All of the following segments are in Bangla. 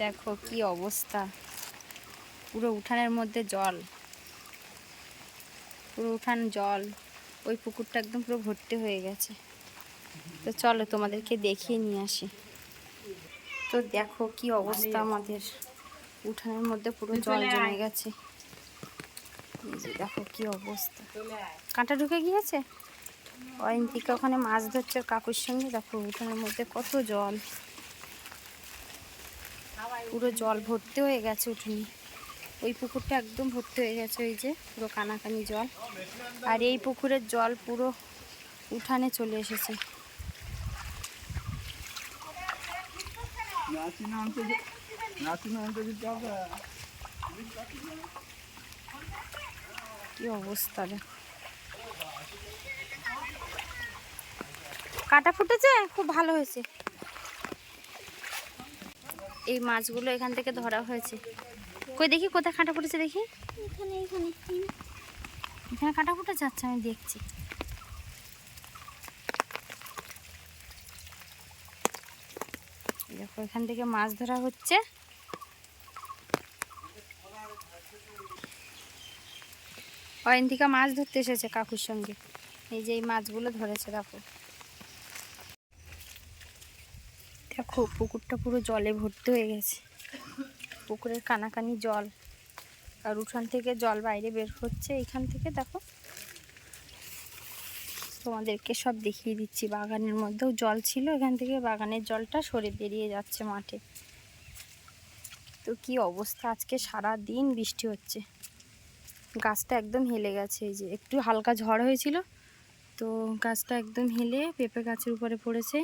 দেখো কি অবস্থা। পুরো উঠানের মধ্যে জল। পুরো উঠান জল। ওই পুকুরটা একদম পুরো ভর্তি হয়ে গেছে। তো চলো তোমাদেরকে দেখিয়ে নিয়ে আসি। তো দেখো কি অবস্থা আমাদের। উঠানের মধ্যে পুরো জল জমে গেছে। দেখো কি অবস্থা। কাঁটা ঢুকে গিয়েছে? অয়ন্তিকা ওখানে মাছ ধরছে কাকুর সঙ্গে। দেখো উঠানের মধ্যে কত জল। পুরো জল ভর্তি হয়ে গেছে উঠুনি। ওই পুকুরটা একদম ভর্তি হয়ে গেছে ওই যে পুরো কানাকানি জল। আর এই পুকুরের জল পুরো উঠানে চলে এসেছে। নাচি আনতে যে- আনতে যেতে হবে কি অবস্থা দেখো কাটা ফুটেছে? খুব ভালো হয়েছে। এই মাছগুলো এখান থেকে ধরা হয়েছে। কই দেখি কোথায় কাঁটা ফুটেছে দেখি? এখানে এখানে। এখানে কাঁটা ফুটেছে? আচ্ছা আমি দেখছি। দেখো, এখান থেকে মাছ ধরা হচ্ছে। অয়ন্তিকা মাছ ধরতে এসেছে কাকুর সঙ্গে। এই যে এই মাছগুলো ধরেছে, দেখো। দেখো, পুকুরটা পুরো জলে ভর্তি হয়ে গেছে। পুকুরের কানাকানি জল। আর উঠান থেকে জল বাইরে বের হচ্ছে। এখান থেকে দেখো তোমাদেরকে সব দেখিয়ে দিচ্ছি। বাগানের মধ্যেও জল ছিল, এখান থেকে বাগানের জলটা সরে বেরিয়ে যাচ্ছে মাঠে। তো কি অবস্থা? আজকে সারা দিন বৃষ্টি হচ্ছে। গাছটা একদম হেলে গেছে, এই যে একটু হালকা ঝড় হয়েছিল, তো গাছটা একদম হেলে পেঁপে গাছের উপরে পড়েছে।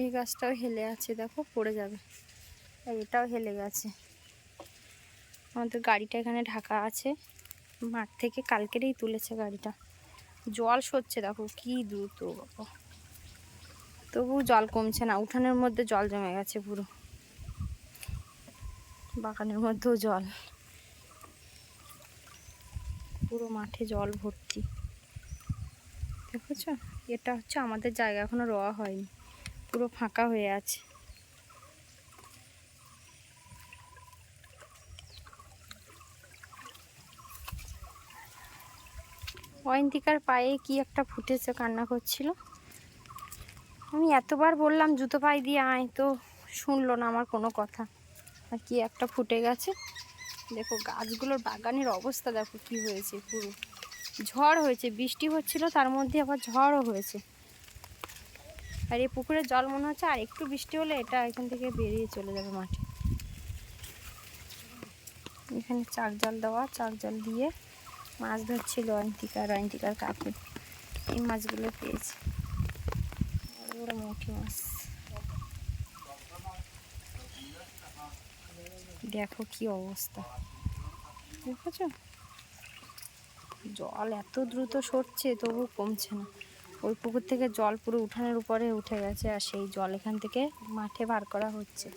এই গাছটাও হেলে আছে, দেখো, পড়ে যাবে। এটাও হেলে গেছে। আমাদের গাড়িটা এখানে ঢাকা আছে। মাঠ থেকে কালকেরেই তুলেছে গাড়িটা। জল সরছে, দেখো কি দ্রুত তবু জল কমছে না, উঠানের মধ্যে জল জমে গেছে পুরো। বাগানের মধ্যেও জল। পুরো মাঠে জল ভর্তি। দেখেছ? এটা হচ্ছে আমাদের জায়গা, এখনও রোয়া হয়নি। পুরো ফাঁকা হয়ে আছে। অয়ন্তিকার পায়ে কি একটা ফুটেছে কান্না করছিল। আমি এতবার বললাম, জুতো পায়ে দিয়ে আয়। তো শুনলো না আমার কোনো কথা। আর কি একটা ফুটে গেছে। দেখো, গাছগুলোর বাগানের অবস্থা দেখো কি হয়েছে পুরো। ঝড় হয়েছে, বৃষ্টি হচ্ছিল, তার মধ্যে আবার ঝড়ও হয়েছে। আর এই পুকুরের জল মনে হচ্ছে আর একটু বৃষ্টি হলে এটা এখান থেকে বেরিয়ে চলে যাবে মাঠে। এখানে চাক জল দেওয়া, চাক জল দিয়ে মাছ ধরছিল অয়ন্তিকা আর অয়ন্তিকার কাকু এই মাছগুলো পেয়েছে। বড় মাছ। দেখো কি অবস্থা। দেখেছ? জল এত দ্রুত সরছে, তবু কমছে না। ওই পুকুর থেকে জল পুরো উঠানের উপরে উঠে গেছে, আর সেই জল এখান থেকে মাঠে বার করা হচ্ছে।